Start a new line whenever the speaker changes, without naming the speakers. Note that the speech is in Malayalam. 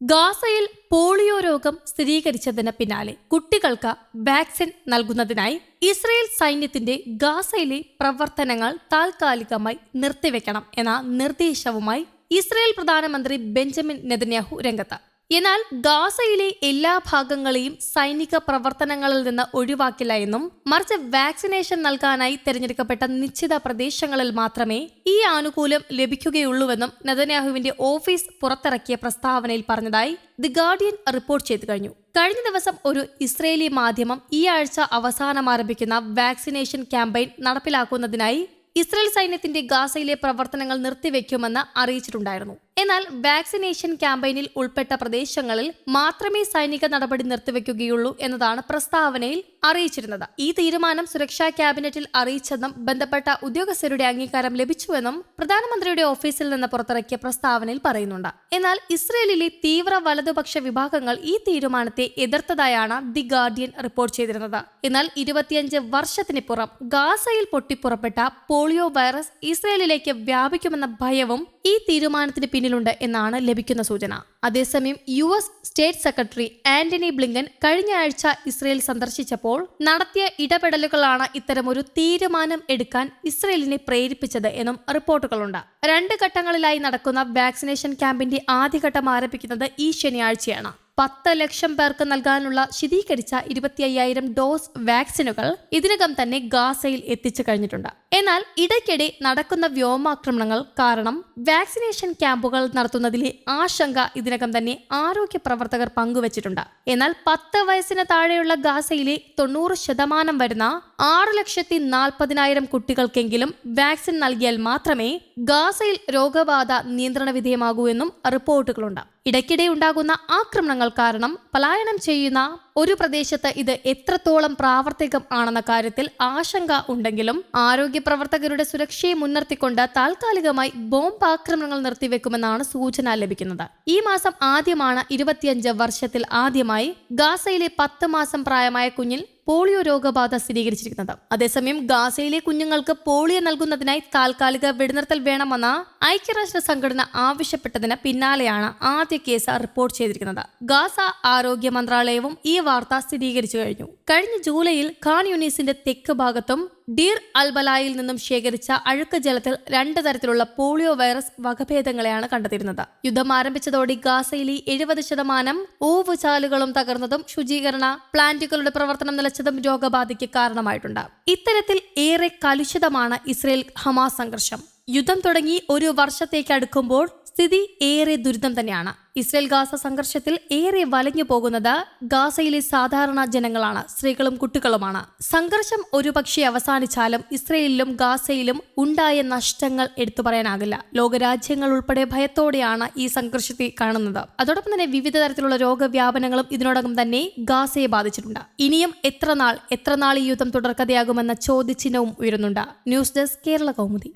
ഗാസയിൽ പോളിയോ രോഗം സ്ഥിരീകരിച്ചതിന് പിന്നാലെ കുട്ടികൾക്ക് വാക്സിൻ നൽകുന്നതിനായി ഇസ്രയേൽ സൈന്യത്തിന്റെ ഗാസയിലെ പ്രവർത്തനങ്ങൾ താൽക്കാലികമായി നിർത്തിവെക്കണം എന്ന നിർദ്ദേശവുമായി ഇസ്രയേൽ പ്രധാനമന്ത്രി ബെഞ്ചമിൻ നെതന്യാഹു രംഗത്ത്. എന്നാൽ ഗാസയിലെ എല്ലാ ഭാഗങ്ങളെയും സൈനിക പ്രവർത്തനങ്ങളിൽ നിന്ന് ഒഴിവാക്കില്ല എന്നും മറിച്ച് വാക്സിനേഷൻ നൽകാനായി തിരഞ്ഞെടുക്കപ്പെട്ട നിശ്ചിത പ്രദേശങ്ങളിൽ മാത്രമേ ഈ ആനുകൂല്യം ലഭിക്കുകയുള്ളൂവെന്നും നെതന്യാഹുവിന്റെ ഓഫീസ് പുറത്തിറക്കിയ പ്രസ്താവനയിൽ പറഞ്ഞതായി ദി ഗാർഡിയൻ റിപ്പോർട്ട് ചെയ്തു കഴിഞ്ഞു. കഴിഞ്ഞ ദിവസം ഒരു ഇസ്രയേലി മാധ്യമം ഈ ആഴ്ച അവസാനം ആരംഭിക്കുന്ന വാക്സിനേഷൻ ക്യാമ്പയിൻ നടപ്പിലാക്കുന്നതിനായി ഇസ്രയേൽ സൈന്യത്തിന്റെ ഗാസയിലെ പ്രവർത്തനങ്ങൾ നിർത്തിവെക്കുമെന്ന് അറിയിച്ചിട്ടുണ്ടായിരുന്നു. എന്നാൽ വാക്സിനേഷൻ ക്യാമ്പയിനിൽ ഉൾപ്പെട്ട പ്രദേശങ്ങളിൽ മാത്രമേ സൈനിക നടപടി നിർത്തിവെക്കുകയുള്ളൂ എന്നതാണ് പ്രസ്താവനയിൽ അറിയിച്ചിരുന്നത്. ഈ തീരുമാനം സുരക്ഷാ ക്യാബിനറ്റിൽ അറിയിച്ചെന്നും ബന്ധപ്പെട്ട ഉദ്യോഗസ്ഥരുടെ അംഗീകാരം ലഭിച്ചുവെന്നും പ്രധാനമന്ത്രിയുടെ ഓഫീസിൽ നിന്ന് പുറത്തിറക്കിയ പ്രസ്താവനയിൽ പറയുന്നുണ്ട്. എന്നാൽ ഇസ്രയേലിലെ തീവ്ര വലതുപക്ഷ വിഭാഗങ്ങൾ ഈ തീരുമാനത്തെ എതിർത്തതായാണ് ദി ഗാർഡിയൻ റിപ്പോർട്ട് ചെയ്തിരുന്നത്. എന്നാൽ ഇരുപത്തിയഞ്ച് വർഷത്തിന് പുറം ഗാസയിൽ പൊട്ടിപ്പുറപ്പെട്ട പോളിയോ വൈറസ് ഇസ്രയേലിലേക്ക് വ്യാപിക്കുമെന്ന ഭയവും ഈ തീരുമാനത്തിന് പിന്നിലുണ്ട് എന്നാണ് ലഭിക്കുന്ന സൂചന. അതേസമയം U S state secretary Antony Blinken കഴിഞ്ഞ ആഴ്ച ഇസ്രയേൽ സന്ദർശിച്ചപ്പോൾ നടത്തിയ ഇടപെടലുകളാണ് ഇത്തരമൊരു തീരുമാനം എടുക്കാൻ ഇസ്രയേലിനെ പ്രേരിപ്പിച്ചത് എന്നും റിപ്പോർട്ടുകളുണ്ട്. രണ്ട് ഘട്ടങ്ങളിലായി നടക്കുന്ന വാക്സിനേഷൻ ക്യാമ്പിന്റെ ആദ്യഘട്ടം ആരംഭിക്കുന്നത് ഈ ശനിയാഴ്ചയാണ്. പത്ത് ലക്ഷം പേർക്ക് നൽകാനുള്ള ശീതീകരിച്ച ഇരുപത്തി അയ്യായിരം ഡോസ് വാക്സിനുകൾ ഇതിനകം തന്നെ ഗാസയിൽ എത്തിച്ചു കഴിഞ്ഞിട്ടുണ്ട്. എന്നാൽ ഇടയ്ക്കിടെ നടക്കുന്ന വ്യോമാക്രമണങ്ങൾ കാരണം വാക്സിനേഷൻ ക്യാമ്പുകൾ നടത്തുന്നതിലെ ആശങ്ക ഇതിനകം തന്നെ ആരോഗ്യ പ്രവർത്തകർ പങ്കുവച്ചിട്ടുണ്ട്. എന്നാൽ പത്ത് വയസ്സിന് താഴെയുള്ള ഗാസയിലെ തൊണ്ണൂറ് ശതമാനം വരുന്ന ആറ് ലക്ഷത്തി നാൽപ്പതിനായിരം കുട്ടികൾക്കെങ്കിലും വാക്സിൻ നൽകിയാൽ മാത്രമേ ഗാസയിൽ രോഗബാധ നിയന്ത്രണ വിധേയമാകൂ എന്നും റിപ്പോർട്ടുകളുണ്ട്. ഇടയ്ക്കിടെ ഉണ്ടാകുന്ന ആക്രമണങ്ങൾ കാരണം പലായനം ചെയ്യുന്ന ഒരു പ്രദേശത്ത് ഇത് എത്രത്തോളം പ്രാവർത്തികം ആണെന്ന കാര്യത്തിൽ ആശങ്ക ഉണ്ടെങ്കിലും ആരോഗ്യ പ്രവർത്തകരുടെ സുരക്ഷയെ മുൻനിർത്തിക്കൊണ്ട് താൽക്കാലികമായി ബോംബ് ആക്രമണങ്ങൾ നിർത്തിവെക്കുമെന്നാണ് സൂചന ലഭിക്കുന്നത്. ഈ മാസം ആദ്യമാണ് ഇരുപത്തിയഞ്ച് വർഷത്തിൽ ആദ്യമായി ഗാസയിലെ പത്ത് മാസം പ്രായമായ കുഞ്ഞിൽ പോളിയോ രോഗബാധ സ്ഥിരീകരിച്ചിരിക്കുന്നത്. അതേസമയം ഗാസയിലെ കുഞ്ഞുങ്ങൾക്ക് പോളിയോ നൽകുന്നതിനായി താൽക്കാലിക വെടിനിർത്തൽ വേണമെന്ന ഐക്യരാഷ്ട്ര സംഘടന ആവശ്യപ്പെട്ടതിന് പിന്നാലെയാണ് ആദ്യ കേസ് റിപ്പോർട്ട് ചെയ്തിരിക്കുന്നത്. ഗാസ ആരോഗ്യ മന്ത്രാലയവും ഈ വാർത്ത സ്ഥിരീകരിച്ചു കഴിഞ്ഞു. കഴിഞ്ഞ ജൂലൈയിൽ ഖാൻ യൂണീസിന്റെ തെക്ക് ഭാഗത്തും ഡീർ അൽബലായിൽ നിന്നും ശേഖരിച്ച അഴുക്ക ജലത്തിൽ രണ്ട് തരത്തിലുള്ള പോളിയോ വൈറസ് വകഭേദങ്ങളെയാണ് കണ്ടെത്തിയിരുന്നത്. യുദ്ധം ആരംഭിച്ചതോടെ ഗാസയിലെ എഴുപത് ശതമാനം ഓവുചാലുകളും തകർന്നതും ശുചീകരണ പ്ലാന്റുകളുടെ പ്രവർത്തനം നിലച്ചതും രോഗബാധയ്ക്ക് കാരണമായിട്ടുണ്ട്. ഇത്തരത്തിൽ ഏറെ കലുഷിതമാണ് ഇസ്രയേൽ ഹമാസ് സംഘർഷം. യുദ്ധം തുടങ്ങി ഒരു വർഷത്തേക്ക് അടുക്കുമ്പോൾ സ്ഥിതി ഏറെ ദുരിതം തന്നെയാണ്. ഇസ്രയേൽ ഗാസ സംഘർഷത്തിൽ ഏറെ വലഞ്ഞു പോകുന്നത് ഗാസയിലെ സാധാരണ ജനങ്ങളാണ് സ്ത്രീകളും കുട്ടികളുമാണ്. സംഘർഷം ഒരുപക്ഷെ അവസാനിച്ചാലും ഇസ്രയേലിലും ഗാസയിലും ഉണ്ടായ നഷ്ടങ്ങൾ എടുത്തു പറയാനാകില്ല. ലോകരാജ്യങ്ങൾ ഉൾപ്പെടെ ഭയത്തോടെയാണ് ഈ സംഘർഷത്തെ കാണുന്നത്. അതോടൊപ്പം തന്നെ വിവിധ തരത്തിലുള്ള രോഗവ്യാപനങ്ങളും ഇതിനോടകം തന്നെ ഗാസയെ ബാധിച്ചിട്ടുണ്ട്. ഇനിയും എത്ര നാൾ എത്ര നാൾ ഈ യുദ്ധം തുടർക്കഥയാകുമെന്ന ചോദ്യചിഹ്നവും ഉയരുന്നുണ്ട്. News desk Kerala Kaumudi.